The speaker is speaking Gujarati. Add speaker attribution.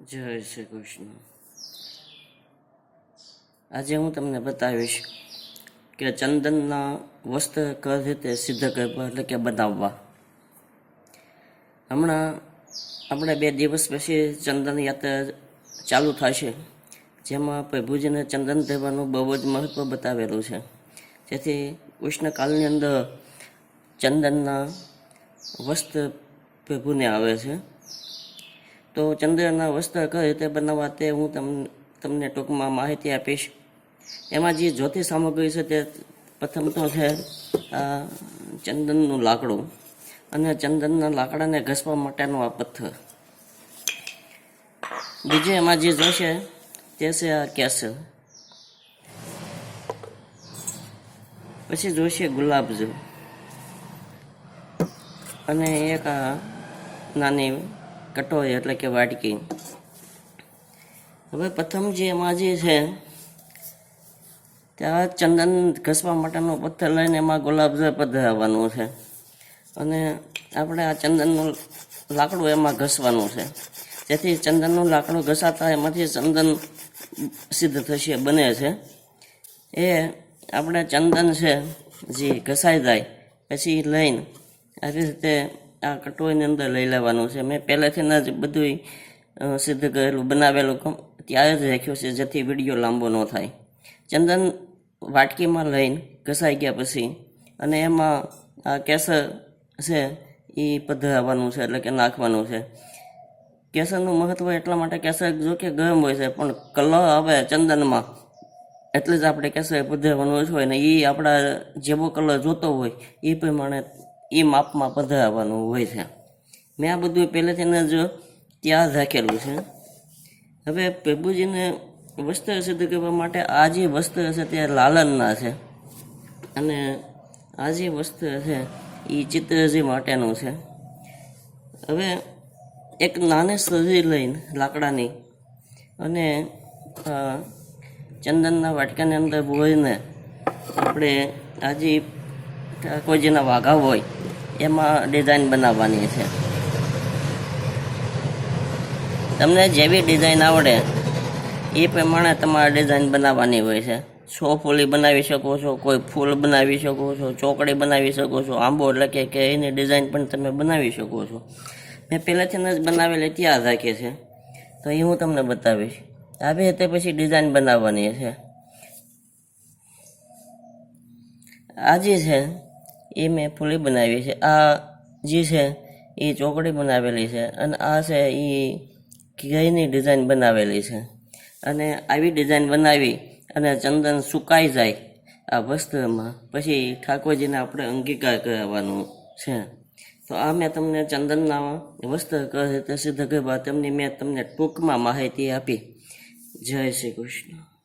Speaker 1: જય શ્રી કૃષ્ણ. આજે હું તમને બતાવીશ કે ચંદનના વસ્ત્ર કઈ રીતે સિદ્ધ કરવા, એટલે કે બનાવવા. હમણાં આપણે બે દિવસ પછી ચંદન યાત્રા ચાલુ થશે, જેમાં પ્રભુજીને ચંદન દેવાનું બહુ જ મહત્વ બતાવેલું છે. જેથી ઉષ્ણકાળની અંદર ચંદનના વસ્ત્ર પ્રભુને આવે છે. તો ચંદ્રના વસ્ત્ર કઈ રીતે બનાવવા તે હું તમને તમને ટૂંકમાં માહિતી આપીશ. એમાં જે જ્યોતિ સામગ્રી છે તે પ્રથમ તો છે ચંદનનું લાકડું. અને ચંદનના લાકડાને ઘસવા માટેનું આ પથ્થર. બીજું એમાં જે જોશે તે છે આ કેસર પછી જોશે ગુલાબજળ અને એક નાની કટોરી એટલે કે વાટકી. હવે પ્રથમ જે એમાં જે છે ત્યાં ચંદન ઘસવા માટેનો પથ્થર લઈને એમાં ગુલાબજળ પધરાવવાનું છે. અને આપણે આ ચંદનનું લાકડું એમાં ઘસવાનું છે. જેથી ચંદનનું લાકડું ઘસાતા એમાંથી ચંદન સિદ્ધ થશે, બને છે. એ આપણે ચંદન છે, જે ઘસાઈ જાય, પછી લઈને આવી રીતે આ કટોરીની અંદર લઈ લેવાનું છે. મેં પહેલેથી જ બધું સિદ્ધ કરેલું, બનાવેલું કમ- ત્યારે જ રાખ્યું છે, જેથી વીડિયો લાંબો ન થાય. ચંદન વાટકીમાં લઈને ઘસાઈ ગયા પછી અને એમાં આ કેસર છે એ પધરાવવાનું છે, એટલે કે નાખવાનું છે. કેસરનું મહત્ત્વ એટલા માટે કેસર જો કે ગરમ હોય છે, પણ કલર આવે ચંદનમાં, એટલે જ આપણે કેસર પધરાવવાનું હોય ને એ આપણા જેવો કલર જોતો હોય એ પ્રમાણે એ માપમાં પધરાવવાનું હોય છે. મેં આ બધું પહેલેથી જ, ત્યાં જ રાખેલું છે. હવે પ્રભુજીને વસ્ત્ર સિદ્ધ કરવા માટે આ જે વસ્ત્ર છે તે લાલનના છે. અને આ જે વસ્ત્ર છે એ ચિત્રજી માટેનું છે. હવે એક નાની સરી લઈને લાકડાની અને ચંદનના વાટકાની અંદર બોળીને આપણે આ જે કોઈ જેના વાઘા હોય, એમાં ડિઝાઇન બનાવવાની છે. તમને જેવી ડિઝાઇન આવડે, એ પ્રમાણે તમારે ડિઝાઇન બનાવવાની હોય છે. સો ફૂલી બનાવી શકો છો, કોઈ ફૂલ બનાવી શકો છો, ચોકડી બનાવી શકો છો, આંબો એટલે કે એની ડિઝાઇન પણ તમે બનાવી શકો છો. મેં પહેલાંથી જ બનાવેલી ત્યાં રાખી છે, તો એ હું તમને બતાવીશ. આવી રીતે પછી ડિઝાઇન બનાવવાની છે. આજે છે એ મેં ફૂલી બનાવી છે. આ જે છે, એ ચોકડી બનાવેલી છે અને આ છે, એ ઘીની ડિઝાઇન બનાવેલી છે. અને આવી ડિઝાઇન બનાવી અને ચંદન સુકાઈ જાય આ વસ્ત્રમાં. પછી ઠાકોરજીને આપણે અંગીકાર કરાવવાનું છે. તો આ મેં તમને ચંદનના વસ્ત્ર કહે તે સિદ્ધ તેમની મેં તમને ટૂંકમાં માહિતી આપી. જય શ્રી કૃષ્ણ.